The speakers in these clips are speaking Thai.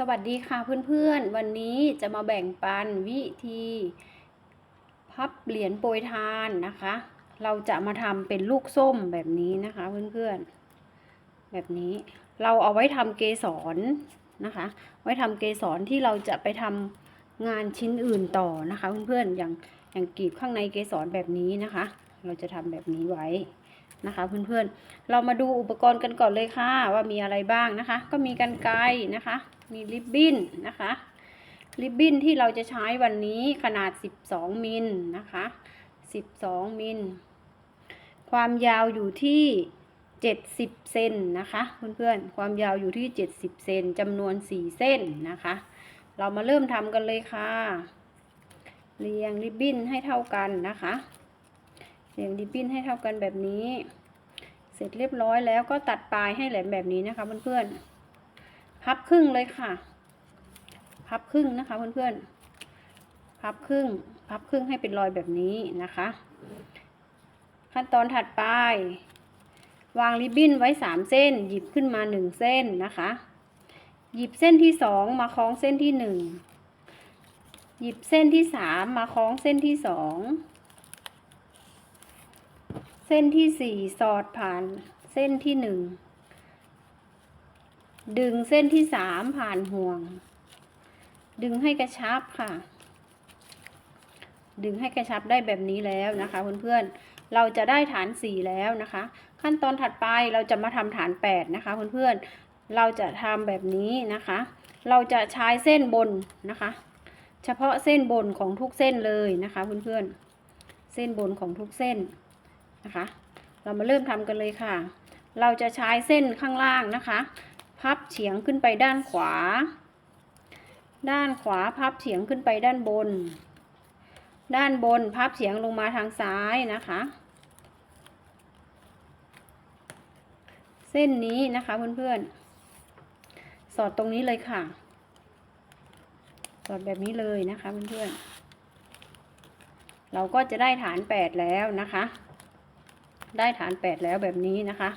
สวัสดีค่ะเพื่อนๆ วันนี้จะมาแบ่งปันวิธีพับเหรียญโปรยทานนะคะ เราจะมาทำเป็นลูกส้มแบบนี้นะคะเพื่อนๆ แบบนี้เราเอาไว้ทำเกสรนะคะ ไว้ทำเกสรที่เราจะไปทำงานชิ้นอื่นต่อนะคะเพื่อนๆ อย่างอย่างกรีบข้างในเกสรแบบนี้นะคะ เราจะทำแบบนี้ไว้นะคะเพื่อนๆ เรามาดูอุปกรณ์กันก่อนเลยค่ะว่ามีอะไรบ้างนะคะ ก็มีกันไกรนะคะ มีริบบิ้นนะคะ ริบบิ้นที่เราจะใช้วันนี้ขนาด 12 มิลนะคะ 12 มิล ความยาวอยู่ที่ 70 เซนนะคะ เพื่อนๆ ความยาวอยู่ที่ 70 เซนจำนวน 4 เส้นนะคะ เรามาเริ่มทำกันเลยค่ะ เรียงริบบิ้นให้เท่ากันนะคะ เรียงริบบิ้นให้เท่ากันแบบนี้ เสร็จเรียบร้อยแล้วก็ตัดปลายให้แหลมแบบนี้นะคะเพื่อนๆ พับครึ่งเลยค่ะ พับครึ่งนะคะเพื่อนๆ พับครึ่ง พับครึ่งให้เป็นรอยแบบนี้นะคะ ขั้นตอนถัดไป วางริบบิ้นไว้สามเส้น หยิบขึ้นมาหนึ่งเส้นนะคะ หยิบเส้นที่สองมาคล้องเส้นที่หนึ่งหยิบเส้นที่สามมาคล้องเส้นที่สองเส้นที่สี่สอดผ่านเส้นที่หนึ่ง ดึงเส้นที่สามผ่านห่วง ดึงให้กระชับค่ะ ดึงให้กระชับได้แบบนี้แล้วนะคะเพื่อนๆเราจะได้ฐานสี่แล้วนะคะ ขั้นตอนถัดไปเราจะมาทำฐานแปดนะคะเพื่อนๆเราจะทำแบบนี้นะคะ เราจะใช้เส้นบนนะคะ เฉพาะเส้นบนของทุกเส้นเลยนะคะเพื่อนๆเส้นบนของทุกเส้นนะคะ เรามาเริ่มทำกันเลยค่ะ เราจะใช้เส้นข้างล่างนะคะ พับเฉียงขึ้นไปด้านขวา ด้านขวาพับเฉียงขึ้นไปด้านบน ด้านบนพับเฉียงลงมาทางซ้ายนะคะ เส้นนี้นะคะเพื่อนๆ สอดตรงนี้เลยค่ะ สอดแบบนี้เลยนะคะเพื่อนๆ เราก็จะได้ฐานแปดแล้วนะคะ ได้ฐานแปดแล้วแบบนี้นะคะ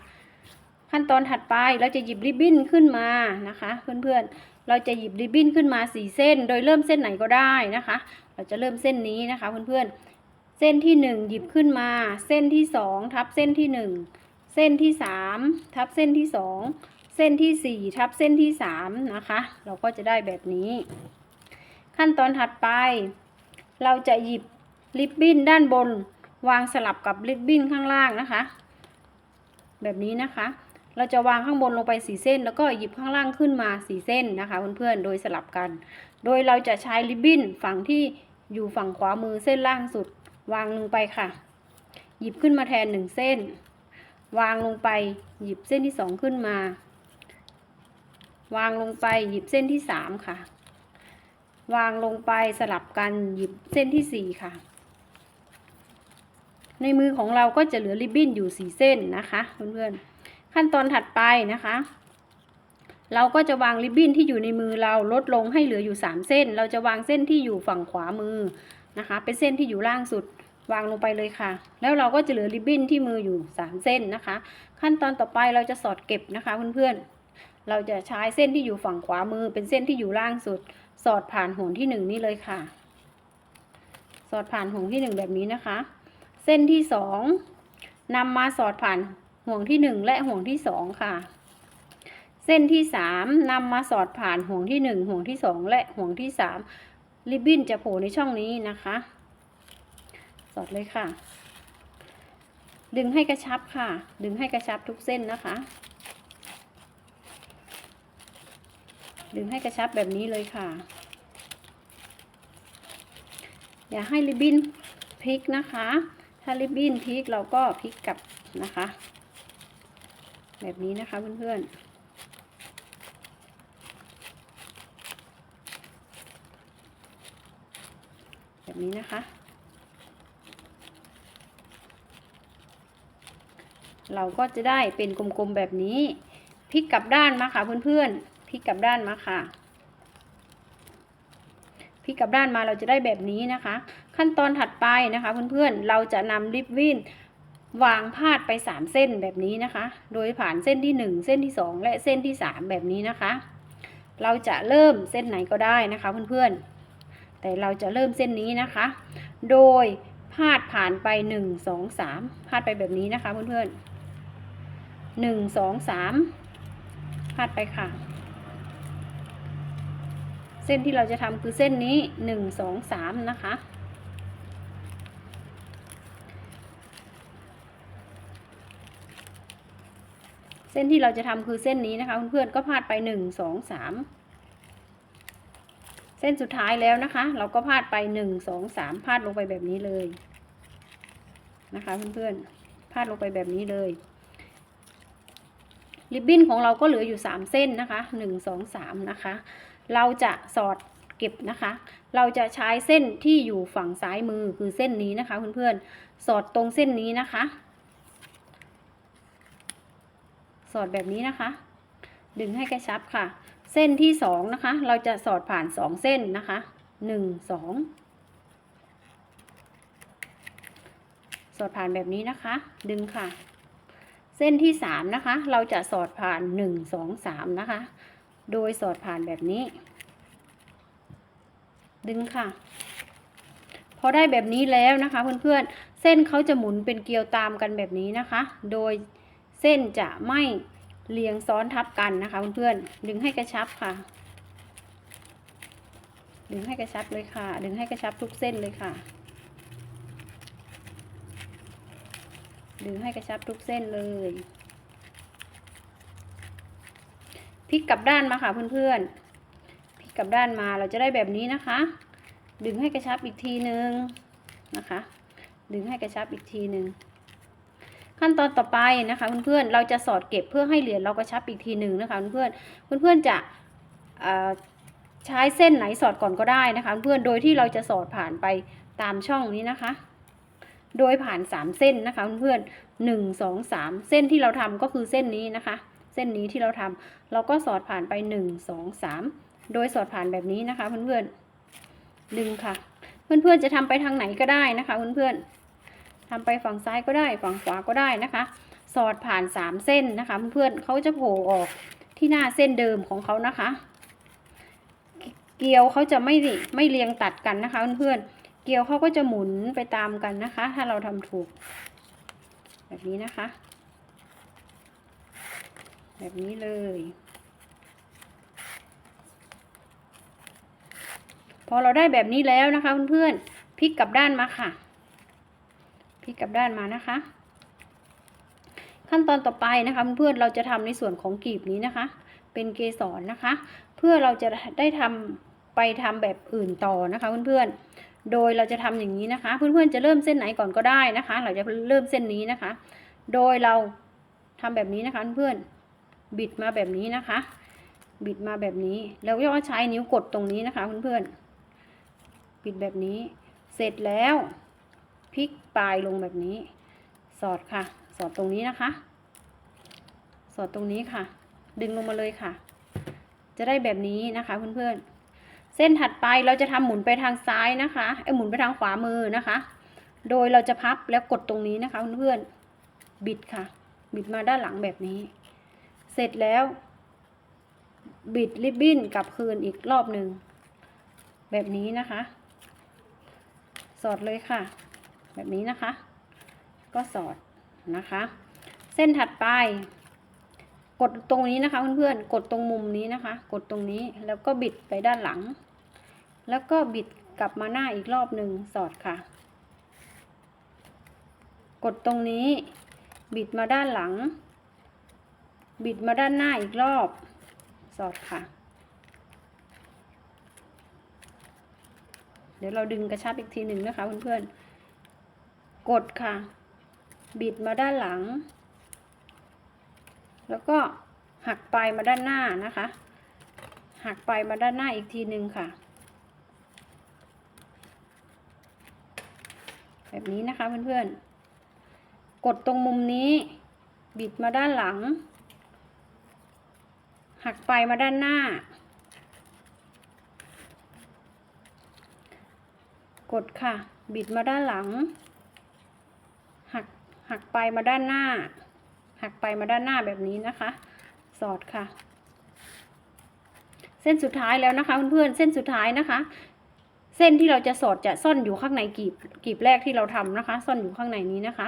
ขั้นตอนถัดไปเราจะหยิบริบบิ้นขึ้นมานะคะเพื่อนๆเราจะหยิบริบบิ้นขึ้นมาสี่เส้น โดยเริ่มเส้นไหนก็ได้นะคะ เราจะเริ่มเส้นนี้นะคะเพื่อนๆเส้นที่หนึ่งหยิบขึ้นมา เส้นที่สองทับเส้นที่หนึ่งเส้นที่สามทับเส้นที่สองเส้นที่สี่ทับเส้นที่สามนะคะ เราก็จะได้แบบนี้ ขั้นตอนถัดไป เราจะหยิบริบบิ้นด้านบน วางสลับกับริบบิ้นข้างล่างนะคะ แบบนี้นะคะ เราจะวางข้างบนลงไปสีเส้น แล้วก็หยิบข้างล่างขึ้นมาสีเส้นนะคะเพื่อนๆ โดยสลับกัน โดยเราจะใช้ริบบิ้นฝั่งที่อยู่ฝั่งขวามือเส้นล่างสุด วางลงไปค่ะ หยิบขึ้นมาแทนหนึ่งเส้น วางลงไปหยิบเส้นที่สองขึ้นมา วางลงไปหยิบเส้นที่สามค่ะ วางลงไปสลับกันหยิบเส้นที่สี่ค่ะในมือของเราก็จะเหลือริบบิ้นอยู่สี่เส้นนะคะเพื่อนๆ ขั้นตอนถัดไปนะคะ เราก็จะวางริบบิ้นที่อยู่ในมือเราลดลงให้เหลืออยู่ 3 เส้น เราจะวางเส้นที่อยู่ฝั่งขวามือนะคะ เป็นเส้นที่อยู่ล่างสุดวางลงไปเลยค่ะ แล้วเราก็จะเหลือริบบิ้นที่มืออยู่ 3 เส้นนะคะ ขั้นตอนต่อไปเราจะสอดเก็บนะคะเพื่อนๆ เราจะใช้เส้นที่อยู่ฝั่งขวามือ เป็นเส้นที่อยู่ล่างสุด สอดผ่านห่วงที่หนึ่งนี่เลยค่ะ สอดผ่านห่วงที่หนึ่งแบบนี้นะคะ เส้นที่สองนำมาสอดผ่าน ห่วงที่หนึ่งและห่วงที่สองค่ะ เส้นที่สามนำมาสอดผ่านห่วงที่หนึ่งห่วงที่สองและห่วงที่สามริบบิ้นจะโผล่ในช่องนี้นะคะ สอดเลยค่ะ ดึงให้กระชับค่ะ ดึงให้กระชับทุกเส้นนะคะ ดึงให้กระชับแบบนี้เลยค่ะ อย่าให้ริบบิ้นพลิกนะคะ ถ้าริบบิ้นพลิกเราก็พลิกกลับนะคะ แบบนี้นะคะเพื่อนๆแบบนี้นะคะ เราก็จะได้เป็นกลมๆแบบนี้ พลิกกลับด้านมาค่ะเพื่อนๆ พลิกกลับด้านมาค่ะ พลิกกลับด้านมาเราจะได้แบบนี้นะคะ ขั้นตอนถัดไปนะคะเพื่อนๆ เราจะนำริบบิ้น วางพาดไป3เส้นแบบนี้นะคะ โดยผ่านเส้นที่1เส้นที่2และเส้นที่3แบบนี้นะคะ เราจะเริ่มเส้นไหนก็ได้นะคะเพื่อนๆ แต่เราจะเริ่มเส้นนี้นะคะ โดยพาดผ่านไปหนึ่งสองสามพาดไปแบบนี้นะคะเพื่อนๆหนึ่งสองสามพาดไปค่ะ เส้นที่เราจะทำคือเส้นนี้หนึ่งสองสามนะคะ เส้นที่เราจะทำคือเส้นนี้นะคะเพื่อนๆก็พาดไปหนึ่งสองสามเส้นสุดท้ายแล้วนะคะ เราก็พาดไปหนึ่งสองสามพาดลงไปแบบนี้เลยนะคะเพื่อนๆพาดลงไปแบบนี้เลยริบบิ้นของเราก็เหลืออยู่สามเส้นนะคะหนึ่งสองสามนะคะ เราจะสอดเก็บนะคะ เราจะใช้เส้นที่อยู่ฝั่งซ้ายมือคือเส้นนี้นะคะเพื่อนๆ สอดตรงเส้นนี้นะคะ สอดแบบนี้นะคะ ดึงให้กระชับค่ะ เส้นที่สองนะคะ เราจะสอดผ่านสองเส้นนะคะหนึ่งสองสอดผ่านแบบนี้นะคะ ดึงค่ะ เส้นที่สามนะคะ เราจะสอดผ่านหนึ่งสองสามนะคะ โดยสอดผ่านแบบนี้ ดึงค่ะพอได้แบบนี้แล้วนะคะเพื่อนๆ เส้นเขาจะหมุนเป็นเกลียวตามกันแบบนี้นะคะ โดย เส้นจะไม่เรียงซ้อนทับกันนะคะเพื่อนๆดึงให้กระชับค่ะ ดึงให้กระชับเลยค่ะ ดึงให้กระชับทุกเส้นเลยค่ะ ดึงให้กระชับทุกเส้นเลยพลิกกลับด้านมาค่ะเพื่อนๆพลิกกลับด้านมาเราจะได้แบบนี้นะคะ ดึงให้กระชับอีกทีนึงนะคะ ดึงให้กระชับอีกทีนึง ขั้นตอนต่อไปนะคะเพื่อนๆเราจะสอดเก็บเพื่อให้เหรียญเรากระชับอีกทีหนึ่งนะคะเพื่อนๆเพื่อนๆจะใช้เส้นไหนสอดก่อนก็ได้นะคะเพื่อนโดยที่เราจะสอดผ่านไปตามช่องนี้นะคะ โดยผ่านสามเส้นนะคะเพื่อนๆหนึ่งสองสามเส้นที่เราทำก็คือเส้นนี้นะคะ เส้นนี้ที่เราทำเราก็สอดผ่านไปหนึ่งสองสามโดยสอดผ่านแบบนี้นะคะเพื่อนๆดึงค่ะ เพื่อนๆจะทำไปทางไหนก็ได้นะคะเพื่อนๆ ทำไปฝั่งซ้ายก็ได้ฝั่งขวาก็ได้นะคะ สอดผ่านสามเส้นนะคะเพื่อนเขาจะโผล่ออกที่หน้าเส้นเดิมของเขานะคะ เกลียวเขาจะไม่ไม่เรียงตัดกันนะคะเพื่อนเกลียวเขาก็จะหมุนไปตามกันนะคะ ถ้าเราทำถูก แบบนี้นะคะ แบบนี้เลยพอเราได้แบบนี้แล้วนะคะเพื่อนๆพลิกกลับด้านมาค่ะ พลิกกลับด้านมานะคะ ขั้นตอนต่อไปนะคะเพื่อนเราจะทำในส่วนของกลีบนี้นะคะ เป็นเกสรนะคะ เพื่อเราจะได้ทำไปทำแบบอื่นต่อนะคะเพื่อนๆ โดยเราจะทำอย่างนี้นะคะ เพื่อนๆจะเริ่มเส้นไหนก่อนก็ได้นะคะ เราจะเริ่มเส้นนี้นะคะ โดยเราทำแบบนี้นะคะเพื่อนๆบิดมาแบบนี้นะคะ บิดมาแบบนี้แล้วก็ใช้นิ้วกดตรงนี้นะคะเพื่อนๆบิดแบบนี้ เสร็จแล้ว พลิกปลายลงแบบนี้ สอดค่ะ สอดตรงนี้นะคะ สอดตรงนี้ค่ะ ดึงลงมาเลยค่ะ จะได้แบบนี้นะคะเพื่อนๆ เส้นถัดไปเราจะทำหมุนไปทางซ้ายนะคะไอหมุนไปทางขวามือนะคะ โดยเราจะพับแล้วกดตรงนี้นะคะเพื่อนๆ บิดค่ะ บิดมาด้านหลังแบบนี้ เสร็จแล้ว บิดริบบิ้นกลับคืนอีกรอบหนึ่งแบบนี้นะคะ สอดเลยค่ะ แบบนี้นะคะ ก็สอดนะคะ เส้นถัดไป กดตรงนี้นะคะเพื่อนๆกดตรงมุมนี้นะคะ กดตรงนี้แล้วก็บิดไปด้านหลัง แล้วก็บิดกลับมาหน้าอีกรอบหนึ่งสอดค่ะ กดตรงนี้ บิดมาด้านหลัง บิดมาด้านหน้าอีกรอบ สอดค่ะ เดี๋ยวเราดึงกระชับอีกทีหนึ่งนะคะเพื่อนๆ กดค่ะ บิดมาด้านหลัง แล้วก็หักปลายมาด้านหน้านะคะ หักปลายมาด้านหน้าอีกทีหนึ่งค่ะ แบบนี้นะคะเพื่อนๆ กดตรงมุมนี้ บิดมาด้านหลัง หักปลายมาด้านหน้า กดค่ะ บิดมาด้านหลัง หักไปมาด้านหน้า หักไปมาด้านหน้าแบบนี้นะคะ สอดค่ะ เส้นสุดท้ายแล้วนะคะเพื่อนๆเส้นสุดท้ายนะคะ เส้นที่เราจะสอดจะซ่อนอยู่ข้างในกีบกีบแรกที่เราทำนะคะ ซ่อนอยู่ข้างในนี้นะคะ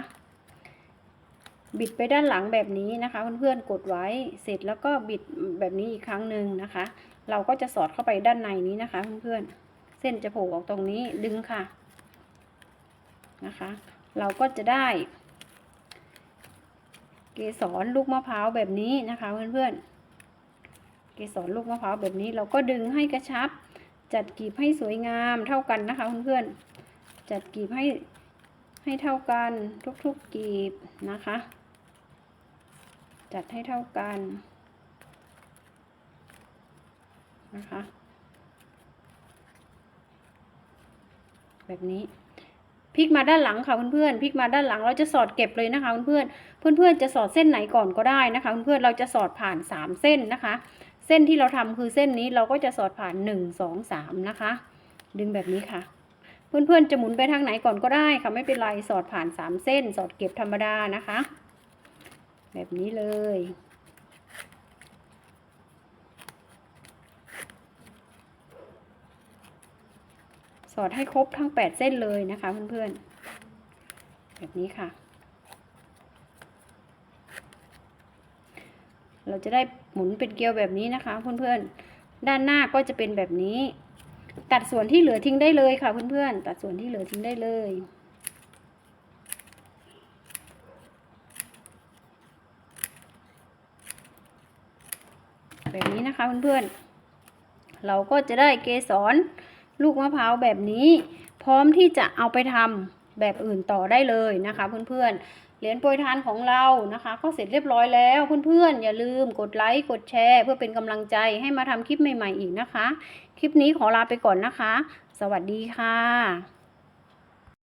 บิดไปด้านหลังแบบนี้นะคะเพื่อนๆกดไว้เสร็จแล้วก็บิดแบบนี้อีกครั้งหนึ่งนะคะ เราก็จะสอดเข้าไปด้านในนี้นะคะเพื่อนๆเส้นจะโผล่ออกตรงนี้ดึงค่ะนะคะ เราก็จะได้ เกสรลูกมะพร้าวแบบนี้นะคะเพื่อนๆ เกสรลูกมะพร้าวแบบนี้เราก็ดึงให้กระชับ จัดกีบให้สวยงามเท่ากันนะคะเพื่อนๆ จัดกีบให้ให้เท่ากันทุกๆกีบนะคะ จัดให้เท่ากันนะคะ แบบนี้ พลิกมาด้านหลังค่ะเพื่อนๆพลิกมาด้านหลังเราจะสอดเก็บเลยนะคะเพื่อนๆเพื่อนๆจะสอดเส้นไหนก่อนก็ได้นะคะเพื่อนๆเราจะสอดผ่านสามเส้นนะคะ เส้นที่เราทำคือเส้นนี้เราก็จะสอดผ่านหนึ่งสองสามนะคะ ดึงแบบนี้ค่ะ เพื่อนๆจะหมุนไปทางไหนก่อนก็ได้ค่ะไม่เป็นไรสอดผ่านสามเส้น สอดเก็บธรรมดานะคะ แบบนี้เลย สอดให้ครบทั้ง 8 เส้นเลยนะคะเพื่อนๆ แบบนี้ค่ะ เราจะได้หมุนเป็นเกลียวแบบนี้นะคะเพื่อนๆ ด้านหน้าก็จะเป็นแบบนี้ ตัดส่วนที่เหลือทิ้งได้เลยค่ะเพื่อนๆ ตัดส่วนที่เหลือทิ้งได้เลยแบบนี้นะคะเพื่อนๆ เราก็จะได้เกสร ลูกมะพร้าวแบบนี้ พร้อมที่จะเอาไปทำแบบอื่นต่อได้เลยนะคะเพื่อนๆเหรียญโปรยทานของเรานะคะ ก็เสร็จเรียบร้อยแล้วเพื่อนๆอย่าลืมกดไลค์กดแชร์ เพื่อเป็นกำลังใจให้มาทำคลิปใหม่ๆอีกนะคะ คลิปนี้ขอลาไปก่อนนะคะ สวัสดีค่ะ